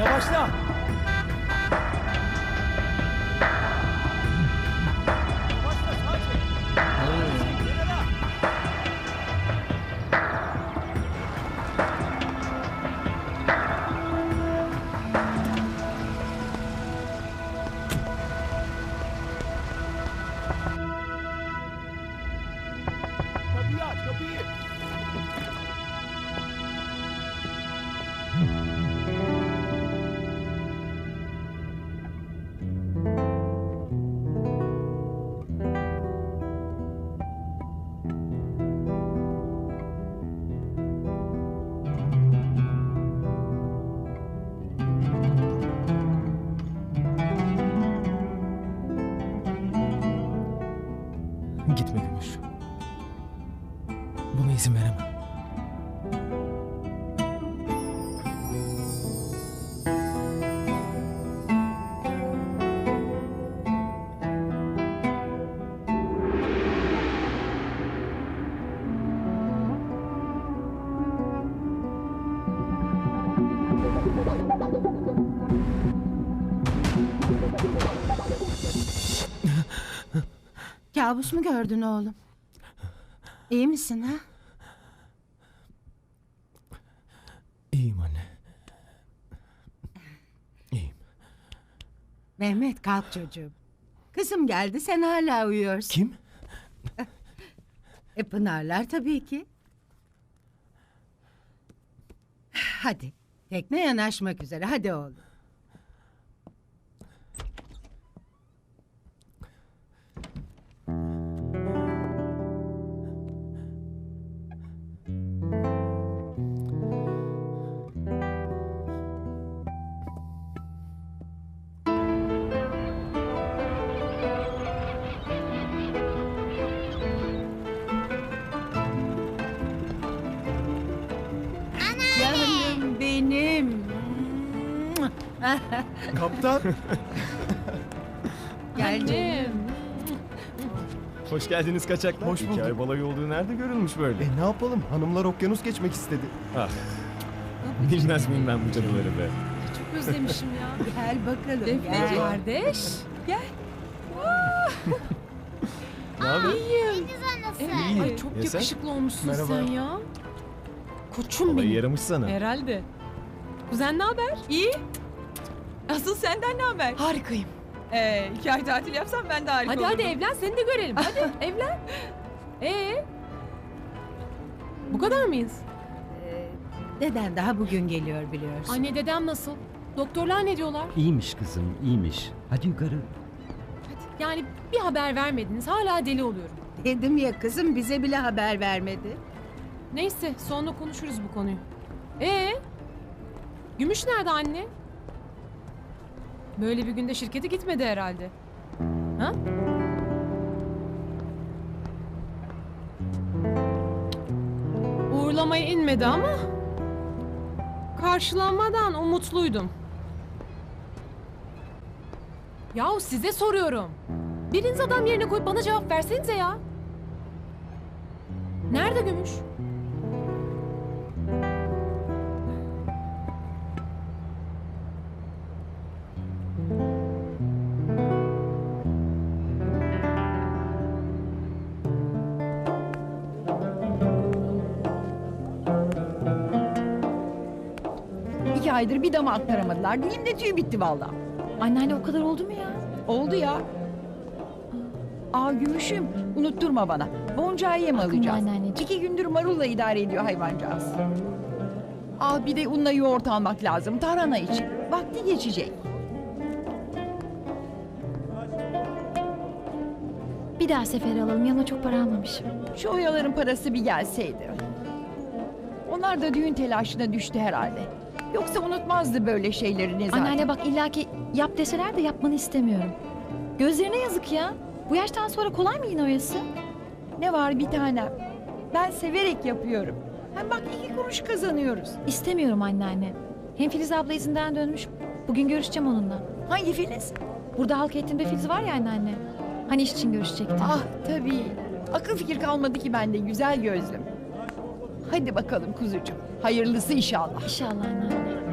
Yavaşla. Kapıyı aç kapıyı. Gitme Gümüş. Buna izin veremem. Kabus mu gördün oğlum? İyi misin ha? İyiyim anne. İyiyim. Mehmet kalk çocuğum. Kızım geldi sen hala uyuyorsun. Kim? E Pınarlar tabii ki. Hadi tekne yanaşmak üzere hadi oğlum. Kaptan. Gel canım. Hoş geldiniz kaçaklar. Hoş bulduk. Hikaye balayı olduğu nerede görülmüş böyle? E ne yapalım? Hanımlar okyanus geçmek istedi. Ah. Bilmez miyim ben bu canıları be? Çok özlemişim ya. Gel bakalım Defne gel. kardeş. Gel. Ne haber? İyiyim. İyi. Ay çok Ya sen? yakışıklı olmuşsun Merhaba. sen ya. Koçum Balayı benim. yaramış sana. Herhalde. Kuzen ne haber? İyi. Asıl senden ne haber? Harikayım. Ee, iki ay tatil yapsam ben de harika Hadi hadi olurdum. evlen seni de görelim. Hadi evlen. Ee? Bu kadar mıyız? Ee, Deden daha bugün geliyor biliyorsun. Anne dedem nasıl? Doktorlar ne diyorlar? İyiymiş kızım, iyiymiş. Hadi yukarı. Yani bir haber vermediniz. Hala deli oluyorum. Dedim ya kızım bize bile haber vermedi. Neyse sonra konuşuruz bu konuyu. Ee? Gümüş nerede anne? Böyle bir günde şirkete gitmedi herhalde. Ha? Uğurlamaya inmedi ama karşılanmadan umutluydum. Yahu size soruyorum. Biriniz adam yerine koyup bana cevap versenize ya. Nerede Gümüş? İki aydır bir dama aktaramadılar. Dilim de tüy bitti valla. Anneanne o kadar oldu mu ya? Oldu ya. Aa gümüşüm unutturma bana. Boncağı yem alacağız. anneanneciğim. İki gündür marulla idare ediyor hayvancağız. Aa bir de unla yoğurt almak lazım tarhana için. Vakti geçecek. Bir daha sefer alalım. Yanına çok para almamışım. Şu oyaların parası bir gelseydi. Onlar da düğün telaşına düştü herhalde. Yoksa unutmazdı böyle şeyleri ne zaten. Anneanne bak illaki yap deseler de yapmanı istemiyorum. Gözlerine yazık ya. Bu yaştan sonra kolay mı yine oyası? Ne var bir tanem. Ben severek yapıyorum. Hem bak iki kuruş kazanıyoruz. İstemiyorum anneanne. Hem Filiz abla izinden dönmüş. Bugün görüşeceğim onunla. Hangi Filiz? Burada halk eğitimde Filiz var ya anneanne. Hani iş için görüşecektim. Ah tabii. Akıl fikir kalmadı ki bende güzel gözlüm. Hadi bakalım kuzucuğum. Hayırlısı inşallah. İnşallah anneanne.